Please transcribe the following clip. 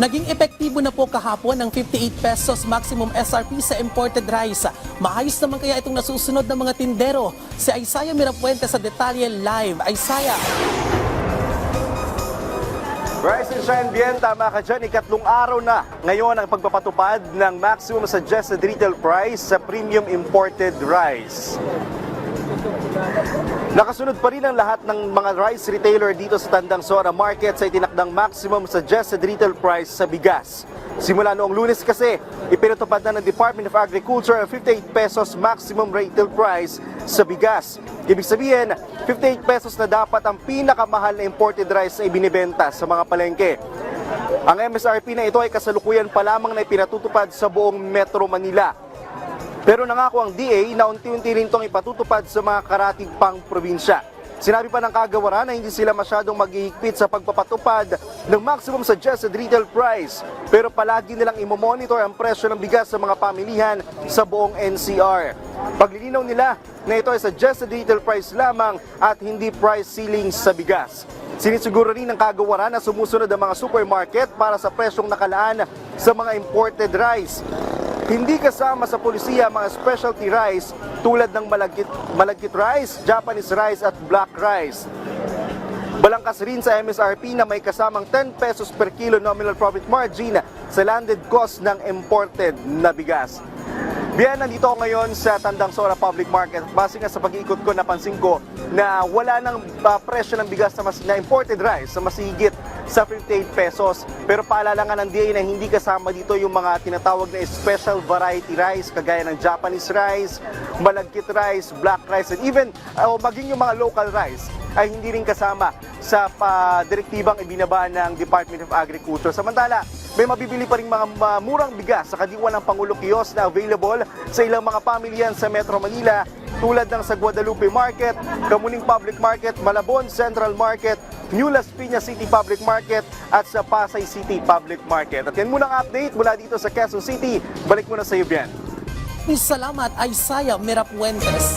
Naging epektibo na po kahapon ang 58 pesos maximum SRP sa imported rice. Maayos naman kaya itong nasusunod ng mga tindero. Si Isaiah Mirapuente sa Detalye Live. Isaiah. Rise and shine bien, tama ka dyan. Ikatlong araw na ngayon ang pagpapatupad ng maximum suggested retail price sa premium imported rice. Nakasunod pa rin ang lahat ng mga rice retailer dito sa Tandang Sora Market sa itinakdang maximum suggested retail price sa bigas. Simula noong lunes kasi, ipinatupad na ng Department of Agriculture ang 58 pesos maximum retail price sa bigas. Ibig sabihin, 58 pesos na dapat ang pinakamahal na imported rice na ibinibenta sa mga palengke. Ang MSRP na ito ay kasalukuyan pa lamang na ipinatutupad sa buong Metro Manila. Pero nangako ang DA na unti-unti rin itong ipatutupad sa mga karatig pang probinsya. Sinabi pa ng kagawaran na hindi sila masyadong maghihigpit sa pagpapatupad ng maximum suggested retail price. Pero palagi nilang imomonitor ang presyo ng bigas sa mga pamilihan sa buong NCR. Paglilinaw nila na ito ay suggested retail price lamang at hindi price ceiling sa bigas. Sinisiguro rin ng kagawaran na sumusunod ang mga supermarket para sa presyong nakalaan sa mga imported rice. Hindi kasama sa polisiya mga specialty rice tulad ng malagkit, malagkit rice, Japanese rice at black rice. Balangkas rin sa MSRP na may kasamang 10 pesos per kilo nominal profit margin sa landed cost ng imported na bigas. Biyan, nandito ako ngayon sa Tandang Sora Public Market. Base nga sa pag-iikot ko, napansin ko na wala nang ah, presyo ng bigas na, mas, na imported rice sa masigit sa 58 pesos. Pero paalala nga ng DA na hindi kasama dito yung mga tinatawag na special variety rice kagaya ng Japanese rice, malagkit rice, black rice, and even uh, maging yung mga local rice ay hindi rin kasama sa pa direktibang ibinaba ng Department of Agriculture. Samantala, may mabibili pa rin mga murang bigas sa kadiwa ng Pangulo Kios na available sa ilang mga pamilyan sa Metro Manila tulad ng sa Guadalupe Market, Kamuning Public Market, Malabon Central Market, New Las Piñas City Public Market at sa Pasay City Public Market. At yan muna ang update mula dito sa Quezon City. Balik muna sa iyo, Bian. Salamat Isaiah Mirapuentes.